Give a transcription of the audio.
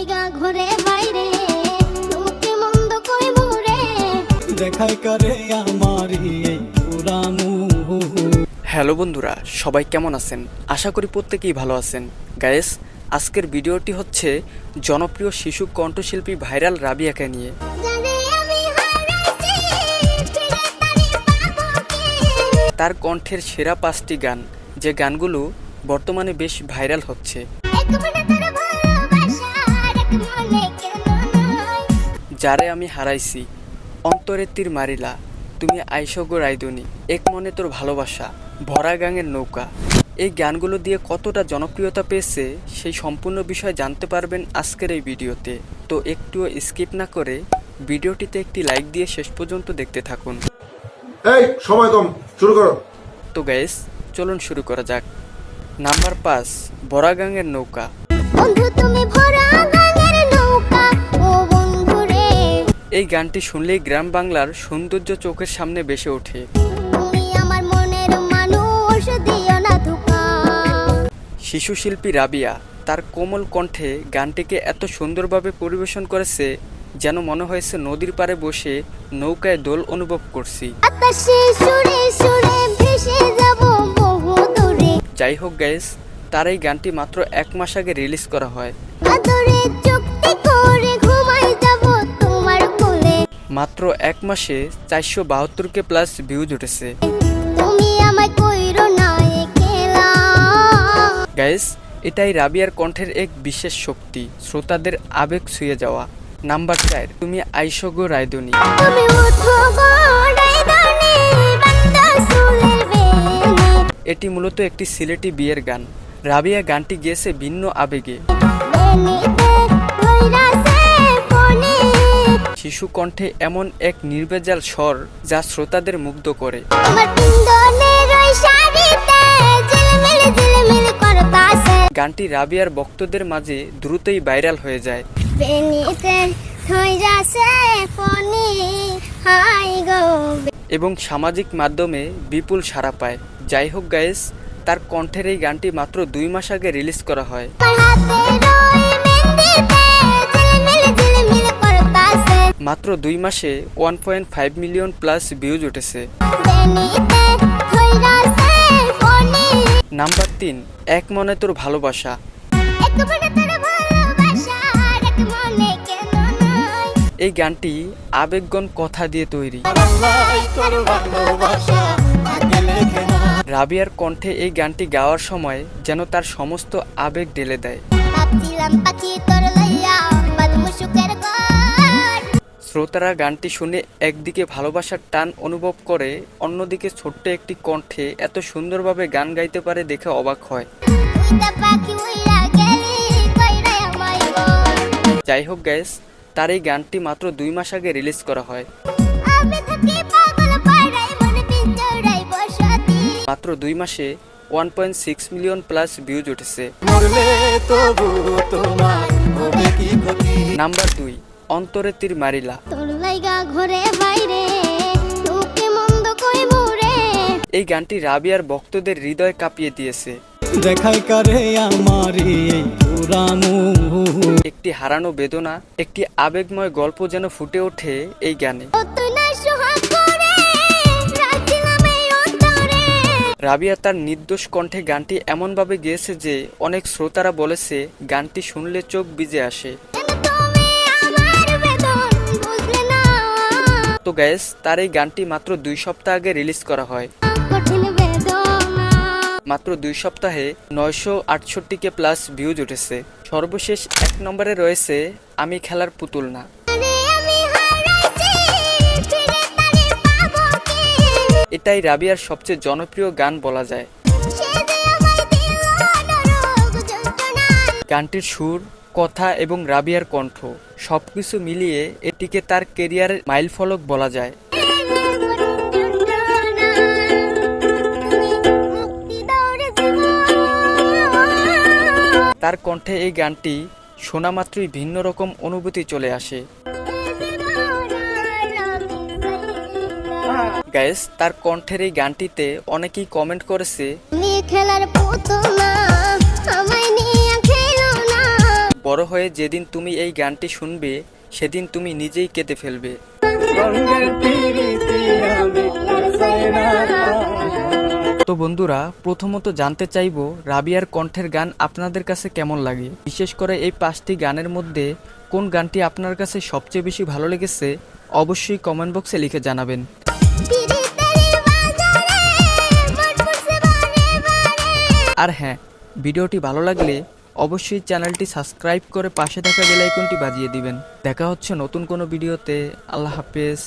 লাইগা ঘরে বাইরে তোমাকে মন্দ কইবো রে। দেখাই করে আমারই এই পুরামু হ্যালো বন্ধুরা সবাই কেমন আছেন? আশা করি প্রত্যেকেই ভালো আছেন। গায়েস আজকের ভিডিওটি হচ্ছে জনপ্রিয় শিশু কণ্ঠশিল্পী ভাইরাল রাবিয়াকে নিয়ে। তার কণ্ঠের সেরা পাঁচটি গান যে গানগুলো বর্তমানে বেশ ভাইরাল হচ্ছে। যারে আমি হারাইছি অন্তরে তীর মারিলা তুমি আইসগো রায়দনি এক মনে তোর ভালোবাসা ভরা গাঙের নৌকা। এই গানগুলো দিয়ে কতটা জনপ্রিয়তা পেয়েছে সেই সম্পূর্ণ বিষয় জানতে পারবেন আজকের এই ভিডিওতে। তো একটুও স্কিপ না করে ভিডিওটিতে একটি লাইক দিয়ে শেষ পর্যন্ত দেখতে থাকুন। এই সময় কম শুরু করো। তো গাইস চলুন শুরু করা যাক। নাম্বার পাঁচ ভরা গাঙের নৌকা। বন্ধু তুমি ভরা এই গানটি শুনলেই গ্রাম বাংলার সৌন্দর্য চোখের সামনে ভেসে ওঠে। শিশু শিল্পী রাবিয়া তার কোমল কণ্ঠে গানটিকে এত সুন্দরভাবে পরিবেশন করেছে যেন মনে হয়েছে নদীর পাড়ে বসে নৌকায় দোল অনুভব করছি। যাই হোক গাইস তার এই গানটি মাত্র এক মাস আগে রিলিজ করা হয়। মাত্র এক মাসে চারশো বাহাত্তরকে প্লাস ভিউজ উঠেছে। গাইস এটাই রাবিয়ার কণ্ঠের এক বিশেষ শক্তি শ্রোতাদের আবেগ ছুঁয়ে যাওয়া। নাম্বার চার তুমি আইসগো রায়দনি। তুমি উঠো গড়াই দানে বান্দা সুলের বেনে। এটি মূলত একটি সিলেটি বিয়ের গান। রাবিয়া গানটি গেয়েছে ভিন্ন আবেগে। শিশু কণ্ঠে এমন এক নির্বেজাল স্বর যা শ্রোতাদের মুগ্ধ করে। গানটি রাবিয়ার ভক্তদের মাঝে দ্রুতই ভাইরাল হয়ে যায়। এবং সামাজিক মাধ্যমে বিপুল সাড়া পায়। যাই হোক গায়েস তার কণ্ঠের এই গানটি মাত্র দুই মাস আগে রিলিজ করা হয়। মাত্র দুই মাসে one point five million plus views উঠেছে। নাম্বার তিন, এক মনে তোর ভালোবাসা। এই গানটি আবেগগণ কথা দিয়ে তৈরি। রাবিয়ার কণ্ঠে এই গানটি গাওয়ার সময় যেন তার সমস্ত আবেগ ঢেলে দেয়। শ্রোতারা গানটি শুনে একদিকে ভালোবাসার টান অনুভব করে অন্যদিকে ছোট্ট একটি কণ্ঠে এত সুন্দরভাবে গান গাইতে পারে দেখে অবাক হয়। যাই হোক গ্যাস তার এই গানটি মাত্র দুই মাস আগে রিলিজ করা হয়। মাত্র দুই মাসে one point six million plus views উঠেছে। নাম্বার দুই অন্তরে তীর মারিলা। ঘরে বাইরে মন্দ এই গানটি রাবিয়ার ভক্তদের হৃদয় কাঁপিয়ে দিয়েছে। দেখাই করে একটি হারানো বেদনা একটি আবেগময় গল্প যেন ফুটে ওঠে এই গানে। রাবিয়া তার নির্দোষ কণ্ঠে গানটি এমনভাবে গেয়েছে যে অনেক শ্রোতারা বলেছে গানটি শুনলে চোখ ভিজে আসে। তো গ্যাস তার এই গানটি মাত্র দুই সপ্তাহ আগে রিলিজ করা হয়। মাত্র দুই সপ্তাহে নয়শো আটষট্টিকে প্লাস ভিউজ উঠেছে। সর্বশেষ এক নম্বরে রয়েছে আমি খেলার পুতুল না। কি? এটাই রাবিয়ার সবচেয়ে জনপ্রিয় গান বলা যায়। গানটির সুর কথা এবং রাবিয়ার কণ্ঠ। সবকিছু মিলিয়ে এটিকে তার কেরিয়ারের মাইলফলক বলা যায়। তার কণ্ঠে এই গানটি শোনা মাত্রই ভিন্ন রকম অনুভূতি চলে আসে। গায়েস তার কণ্ঠের এই গানটিতে অনেকেই কমেন্ট করেছে খেলার পুতুল বড় হয়ে যেদিন তুমি এই গানটি শুনবে, সেদিন তুমি নিজেই কেঁদে ফেলবে। তো বন্ধুরা, প্রথমত জানতে চাইব রাবিয়ার কণ্ঠের গান আপনাদের কাছে কেমন লাগে? বিশেষ করে এই পাঁচটি গানের মধ্যে কোন গানটি আপনার কাছে সবচেয়ে বেশি ভালো লেগেছে, অবশ্যই কমেন্ট বক্সে লিখে জানাবেন। আর হ্যাঁ ভিডিওটি ভালো লাগলে অবশ্যই চ্যানেলটি সাবস্ক্রাইব করে পাশে থাকা বেলাইকনটি বাজিয়ে দিবেন। দেখা হচ্ছে নতুন কোনো ভিডিওতে। আল্লাহ হাফেজ।